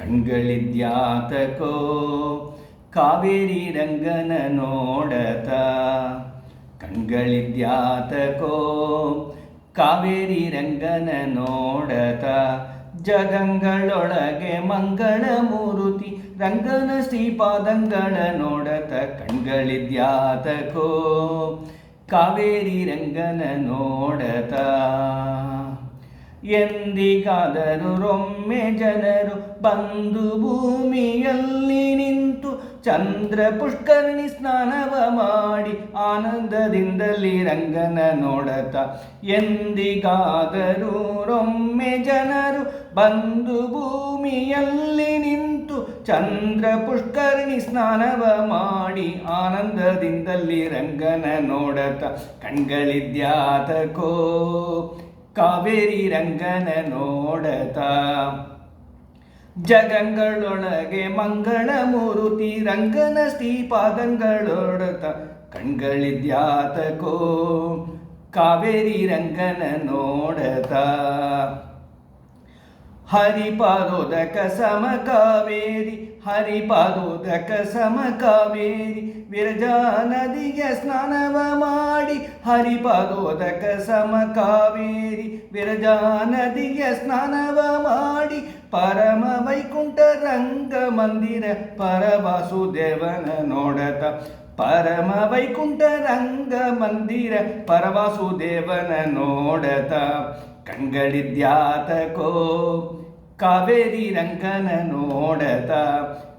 ಕಣ್ಗಳಿದ್ಯಾತಕೋ, ಕಾವೇರಿ ರಂಗನ ನೋಡತ. ಕಣ್ಗಳಿದ್ಯಾತಕೋ, ಕಾವೇರಿ ರಂಗನ ನೋಡತ. ಜಗಂಗಳೊಳಗೆ ಮಂಗಳ ಮೂರುತಿ, ರಂಗನ ಶ್ರೀಪಾದಂಗಳ ನೋಡತ. ಕಣ್ಗಳಿದ್ಯಾತಕೋ, ಕಾವೇರಿ ರಂಗನ ನೋಡತ. ಎಂದಿಗಾದರೂ ರೊಮ್ಮೆ ಜನರು ಬಂದು ಭೂಮಿಯಲ್ಲಿ ನಿಂತು ಚಂದ್ರ ಪುಷ್ಕರಣಿ ಸ್ನಾನವ ಮಾಡಿ ಆನಂದದಿಂದಲಿ ರಂಗನ ನೋಡತ. ಎಂದಿಗಾದರೂ ರೊಮ್ಮೆ ಜನರು ಬಂದು ಭೂಮಿಯಲ್ಲಿ ನಿಂತು ಚಂದ್ರ ಪುಷ್ಕರಣಿ ಸ್ನಾನವ ಮಾಡಿ ಆನಂದದಿಂದಲಿ ರಂಗನ ನೋಡತ. ಕಣ್ಗಳಿದ್ಯಾತಕೋ ಕಾವೇರಿ ರಂಗನ ನೋಡತ ಜಗಂಗಳೊಳಗೆ ಮಂಗಳ ಮೂರುತಿ ರಂಗನ ಶ್ರೀಪಾದಂಗಳೊಡತ ಕಣ್ಗಳಿದ್ಯಾತಕೋ ಕಾವೇರಿ ರಂಗನ ನೋಡತ ಹರಿಪಾದೋದಕ ಸಮ ಕಾವೇರಿ ಹರಿಪಾದೋದಕ ಸಮ ಕಾವೇರಿ ವಿರಜಾ ನದಿಗೆ ಸ್ನಾನವ ಮಾಡಿ ಹರಿಪಾದೋದಕ ಸಮ ಕಾವೇರಿ ವಿರಜಾ ನದಿಗೆ ಸ್ನಾನವ ಮಾಡಿ ಪರಮ ವೈಕುಂಠ ರಂಗ ಮಂದಿರ ಪರವಾಸುದೇವನ ನೋಡತ ಪರಮ ವೈಕುಂಠ ರಂಗ ಮಂದಿರ ಪರವಾಸುದೇವನ ನೋಡತ ಕಣ್ಗಳಿದ್ಯಾತಕೋ ಕಾವೇರಿ ರಂಗನ ನೋಡತ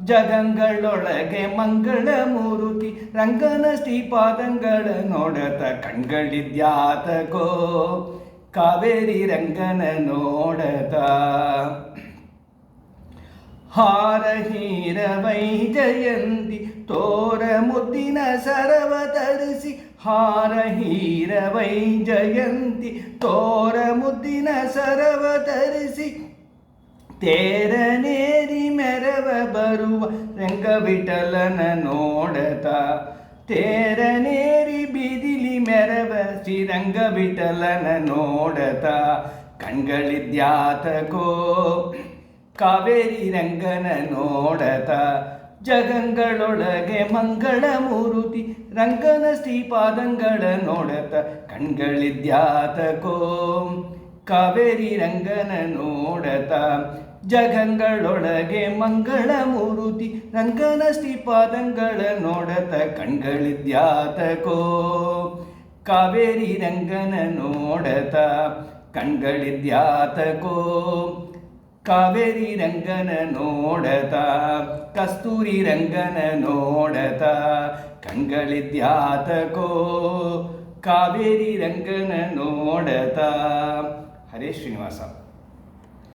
ಜಗಂಗಳೊಳಗೆ ಮಂಗಳ ಮೂರುತಿ, ರಂಗನ ಶ್ರೀಪಾದಂಗಳ ನೋಡತ ಕಣ್ಗಳಿದ್ಯಾತಕೋ ಕಾವೇರಿ ರಂಗನ ನೋಡತ ಹಾರ ಹೀರ ವೈ ಜಯಂತಿ ತೋರ ಮುದ್ದಿನ ಸರವ ತರಿಸಿ ಹಾರ ಹೀರ ವೈ ಜಯಂತಿ ತೋರ ಮುದ್ದಿನ ಸರವ ತರಿಸಿ ತೇರನೇರಿ ಮೆರವ ಬರುವ ರಂಗವಿಠಲನ ನೋಡತ ತೇರನೇರಿ ಬೀದಿಲಿ ಮೆರವ ಶ್ರೀರಂಗವಿಠಲನ ನೋಡತ ಕಣ್ಗಳಿದ್ಯಾತಕೋ ಕಾವೇರಿ ರಂಗನ ನೋಡತ ಜಗಂಗಳೊಳಗೆ ಮಂಗಳ ಮೂರುತಿ, ರಂಗನ ಶ್ರೀಪಾದಂಗಳ ನೋಡತ ಕಣ್ಗಳಿದ್ಯಾತಕೋ ಕಾವೇರಿ ರಂಗನ ನೋಡತ ಜಗಂಗಳೊಳಗೆ ಮಂಗಳ ಮೂರುತಿ, ರಂಗನ ಶ್ರೀಪಾದಂಗಳ ನೋಡತ ಕಣ್ಗಳಿದ್ಯಾತಕೋ ಕಾವೇರಿ ರಂಗನ ನೋಡತ ಕಣ್ಗಳಿದ್ಯಾತಕೋ ಕಾವೇರಿ ರಂಗನ ನೋಡತ ಕಸ್ತೂರಿ ರಂಗನ ನೋಡತ ಕಣ್ಗಳಿದ್ಯಾತಕೋ ಕಾವೇರಿ ರಂಗನ ನೋಡತ ಹರೇ ಶ್ರೀನಿವಾಸ